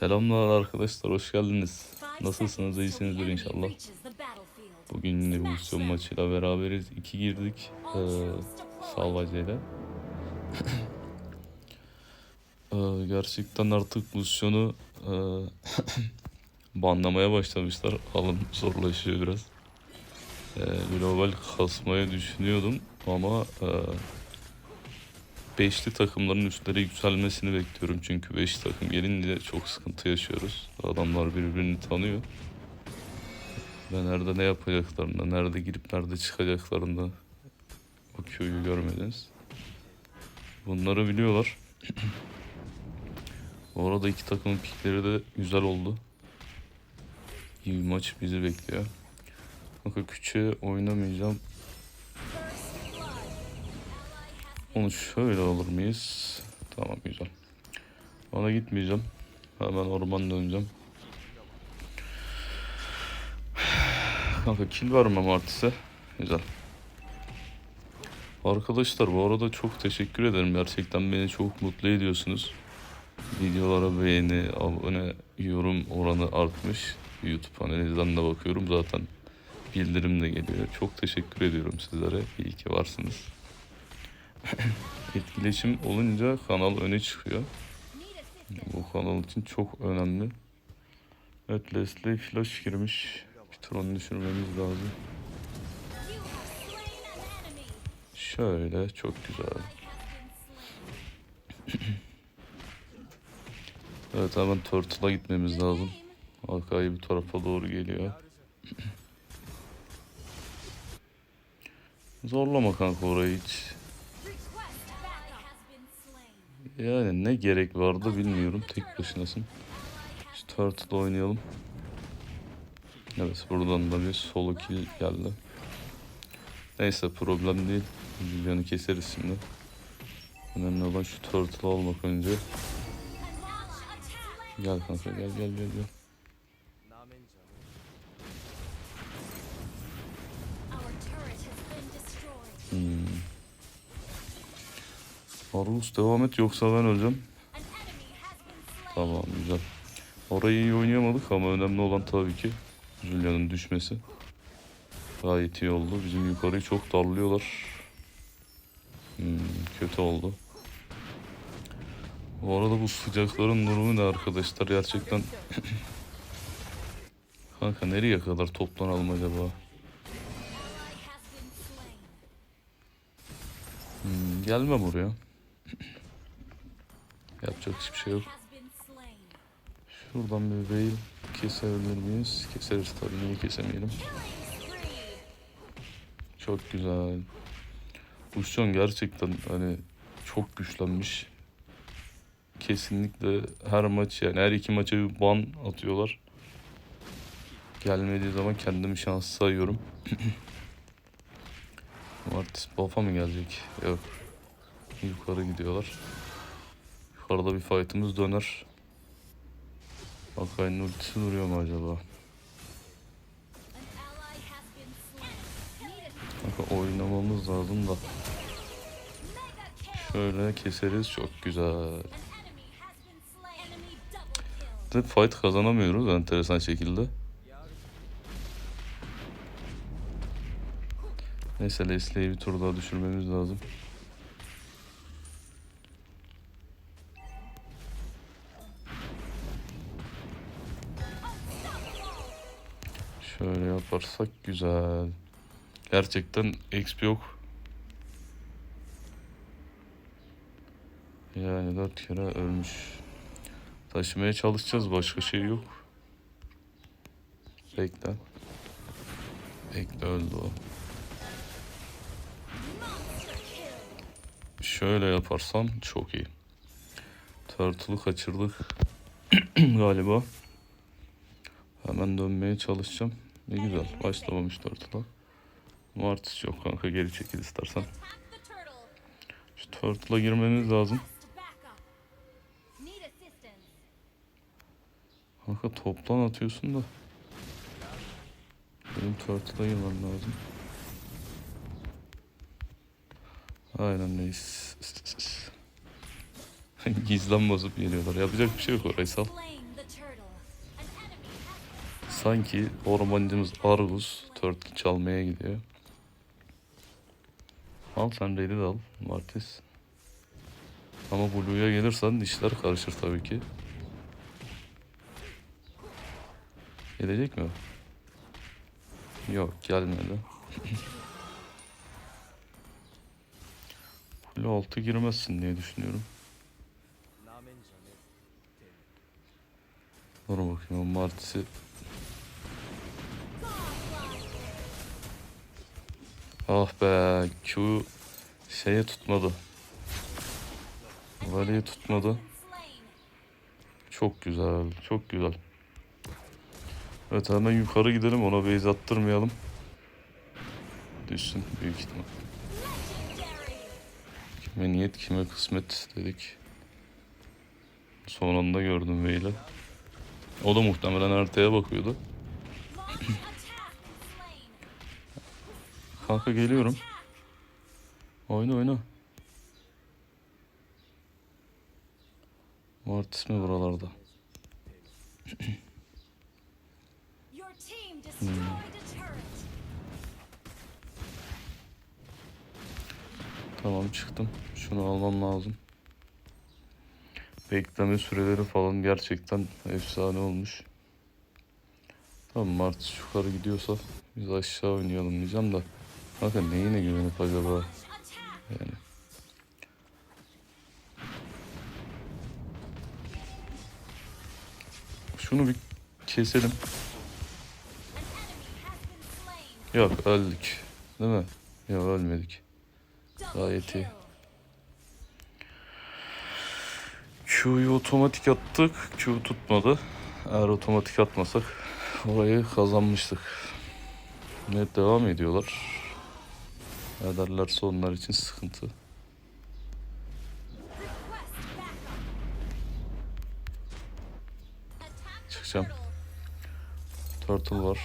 Selamlar arkadaşlar, hoş geldiniz. Nasılsınız, iyisinizdir inşallah. Bugün evolüsyon maçıyla beraberiz. İki girdik ee, Salvacı ile. Ee, gerçekten artık Lucian'ı e, banlamaya başlamışlar. Alım zorlaşıyor biraz. Ee, global kasmayı düşünüyordum ama e, beşli takımların üstleri yükselmesini bekliyorum. Çünkü beş takım gelince çok sıkıntı yaşıyoruz. Adamlar birbirini tanıyor. Ve nerede ne yapacaklarında, nerede girip nerede çıkacaklarında o köyü görmediniz. Bunları biliyorlar. Bu arada iki takımın pikleri de güzel oldu. İyi bir maç bizi bekliyor. Kanka küçüğe oynamayacağım. Onu şöyle alır mıyız? Tamam güzel. Ona gitmeyeceğim. Hemen orman döneceğim. Kanka kill vermem artise. Güzel. Arkadaşlar bu arada çok teşekkür ederim. Gerçekten beni çok mutlu ediyorsunuz. Videolara beğeni, abone, yorum oranı artmış. YouTube analizden de bakıyorum. Zaten bildirim de geliyor. Çok teşekkür ediyorum sizlere. İyi ki varsınız. Etkileşim olunca kanal öne çıkıyor. Bu kanal için çok önemli. Evet Leslie flash girmiş. Bir tur onu düşürmemiz lazım. Şöyle çok güzel. Evet hemen Turtle'a gitmemiz lazım. Arkayı bu tarafa doğru geliyor. Zorlama kanka orayı hiç. Yani ne gerek vardı bilmiyorum. Tek başınasın. Şu Turtle oynayalım. Evet buradan da bir solo kill geldi. Neyse problem değil. Julian'ı keseriz şimdi. Önemli olan şu Turtle almak önce. Gel kanka gel gel gel gel. Hmm. Arus devam et yoksa ben öleceğim. Tamam güzel. Orayı iyi oynayamadık ama önemli olan tabii ki Julia'nın düşmesi. Gayet iyi oldu. Bizim yukarıyı çok darlıyorlar. Hmm, kötü oldu. Bu arada bu sıcakların durumu ne arkadaşlar? Gerçekten... Kanka nereye kadar toplanalım acaba? Hmm, gelmem oraya. Yapacak hiçbir şey yok. Şuradan bir veil kesebilir miyiz? Keseriz tabii niye kesemeyelim. Çok güzel. Uşcan gerçekten hani çok güçlenmiş. Kesinlikle her maç yani her iki maça bir ban atıyorlar. Gelmediği zaman kendimi şanslı sayıyorum. Martis Baf'a mı gelecek? Yok. Yukarı gidiyorlar. Yukarıda bir fight'ımız döner. Akai'nin ultisi duruyor mu acaba? Kanka oynamamız lazım da. Şöyle keseriz çok güzel. Hep fight kazanamıyoruz enteresan şekilde. Neyse Leslie'yi bir tur daha düşürmemiz lazım. Şöyle yaparsak güzel. Gerçekten XP yok. Yani dört kere ölmüş. Taşımaya çalışacağız. Başka şey yok. Bekle. Bekle öldü o. Şöyle yaparsam çok iyi. Turtle'ı kaçırdık. Galiba. Hemen dönmeye çalışacağım. Ne güzel. Başlamamış Turtle'a. Martis yok kanka geri çekil istersen. Şu Turtle'a girmemiz lazım. Kanka toplan atıyorsun da. Benim Turtle'a girmem lazım. Aynen reis. Gizlen basıp geliyorlar. Yapacak bir şey yok orayı sal. Sanki ormancımız Argus turtle çalmaya gidiyor. Al sen Red'i de al Martis. Ama Blue'ya gelirsen işler karışır tabii ki. Gelecek mi? Yok gelmedi. Kule altı girmezsin diye düşünüyorum. Dur bakayım Martis'i Ah be Q şeye tutmadı. Vali'yi tutmadı. Çok güzel, çok güzel. Evet hemen yukarı gidelim ona base attırmayalım. Düşsün büyük ihtimal. Kime niyet kime kısmet dedik. Son anda gördüm Veyla. O da muhtemelen haritaya bakıyordu. Kanka geliyorum. Oyna oyna. Mortis mi buralarda? Turret. Tamam çıktım. Şunu almam lazım. Bekleme süreleri falan gerçekten efsane olmuş. Tamam Martis yukarı gidiyorsa biz aşağı oynayalım diyeceğim de. Kanka neyine güvenip acaba? Yani. Şunu bir keselim. Yok öldük. Değil mi? Yok ölmedik. Gayet iyi. Q'yu otomatik attık. Q tutmadı. Eğer otomatik atmasak orayı kazanmıştık. Evet devam ediyorlar. Ederlerse onlar için sıkıntı. Çıkacağım. turtle. Var.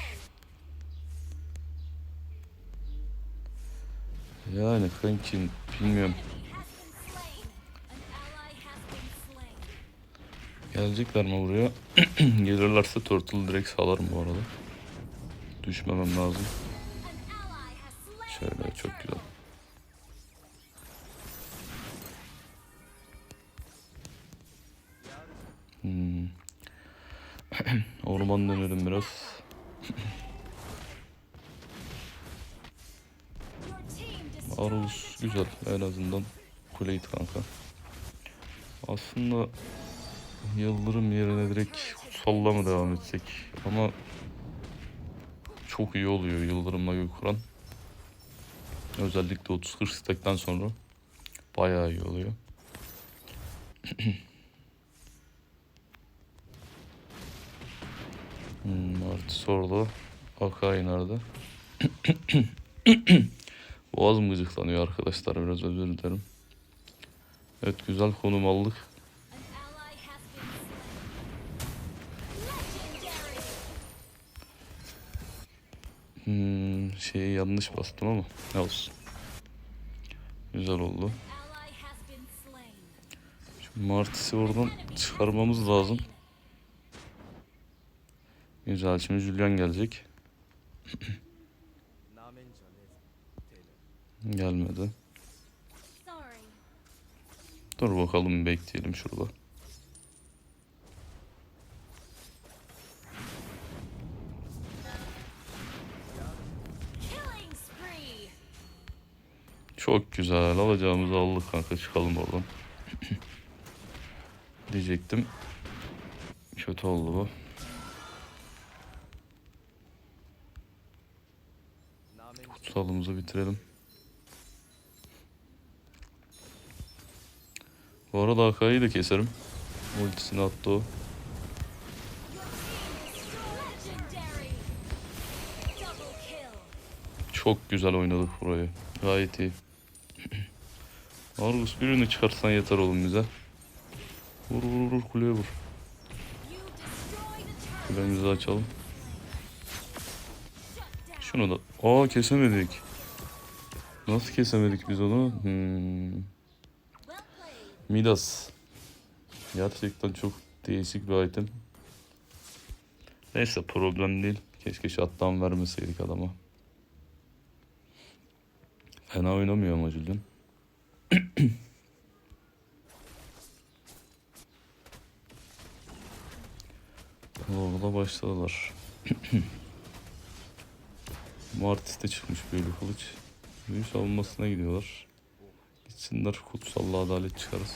Yani kanki bilmiyorum. Gelecekler mi buraya? Gelirlerse Turtle direkt sağlarım bu arada. Düşmemem lazım. Çok güzel. Hmm. Orman dönelim biraz. Your team destroyed Arus a güzel en azından kuleyt kanka. Aslında Yıldırım yerine direkt Kutsalla mı devam etsek? Ama çok iyi oluyor Yıldırım'la Gökkuran. Özellikle 30-40 stack'ten sonra bayağı iyi oluyor. hmm, Artis orada. Akai nerede? Boğazım gıcıklanıyor arkadaşlar biraz özür dilerim. Evet güzel konum aldık. Hmm, şeyi yanlış bastım ama ne olsun. Güzel oldu. Şu Martis'i oradan çıkarmamız lazım. Güzel şimdi Julian gelecek. Gelmedi. Dur bakalım bekleyelim şurada. Çok güzel alacağımızı aldık kanka çıkalım oradan. Diyecektim. Kötü oldu bu. Kutsalımızı bitirelim. Bu arada Akai'yi de keserim. Ultisini attı o. Çok güzel oynadık burayı. Gayet iyi. Argus birini çıkarsan yeter oğlum bize. Vur vur vur kuleye vur. Kulemizi açalım. Şunu da... Aa kesemedik. Nasıl kesemedik biz onu? Hmm. Midas. Gerçekten çok değişik bir item. Neyse problem değil. Keşke shutdown vermeseydik adama. Fena oynamıyor ama Julian. Orada başladılar. Martis de çıkmış böyle kılıç. Büyü savunmasına gidiyorlar. Gitsinler kutsallı adalet çıkarız.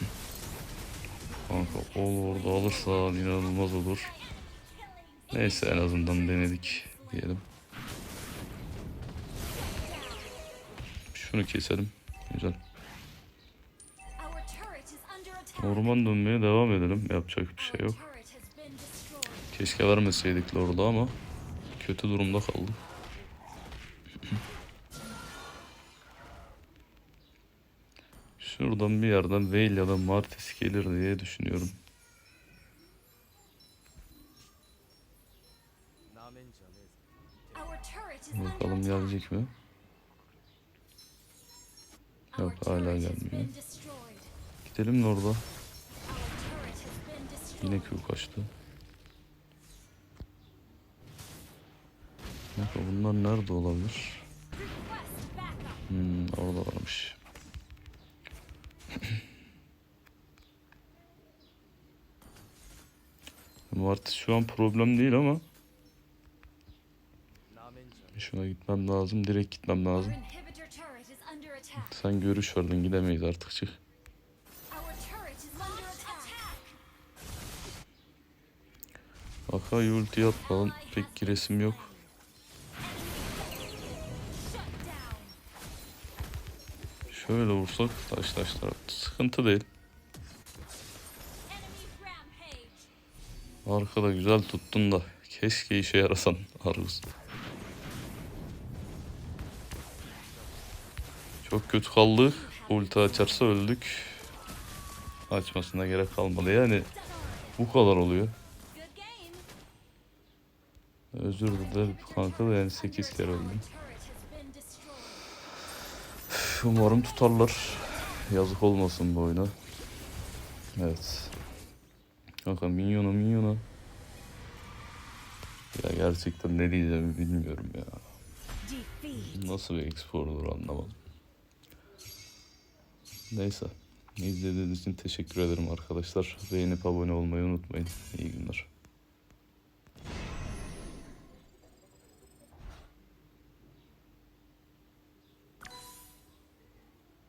Kanka ol orada alırsa inanılmaz olur. Neyse en azından denedik diyelim. Şunu keselim. Güzel. Orman dönmeye devam edelim. Yapacak bir şey yok. Keşke vermeseydik Lord'a ama kötü durumda kaldık. Şuradan bir yerden Veil ya da Martis gelir diye düşünüyorum. Bakalım gelecek mi? Yok, hala gelmiyor. Gidelim been destroyed. Yine Q kaçtı. Kanka bunlar nerede olabilir? Hmm, orada varmış. Martis şu an problem değil ama şuna gitmem lazım. Direkt gitmem lazım. Sen görüş verdin gidemeyiz artık çık. Akay ulti atmadan pek giresim yok. Şöyle vursak taş taşlar sıkıntı değil. Arkada güzel tuttun da keşke işe yarasan Argus. Çok kötü kaldık. Ulti açarsa öldük. Açmasına gerek kalmadı. Yani bu kadar oluyor. Özür dilerim kanka da yani 8 kere öldüm. Umarım tutarlar. Yazık olmasın bu oyuna. Evet. Kanka minyona minyona. Ya gerçekten ne diyeceğimi bilmiyorum ya. Nasıl bir expordur anlamadım. Neyse. İzlediğiniz için teşekkür ederim arkadaşlar. Beğenip abone olmayı unutmayın. İyi günler.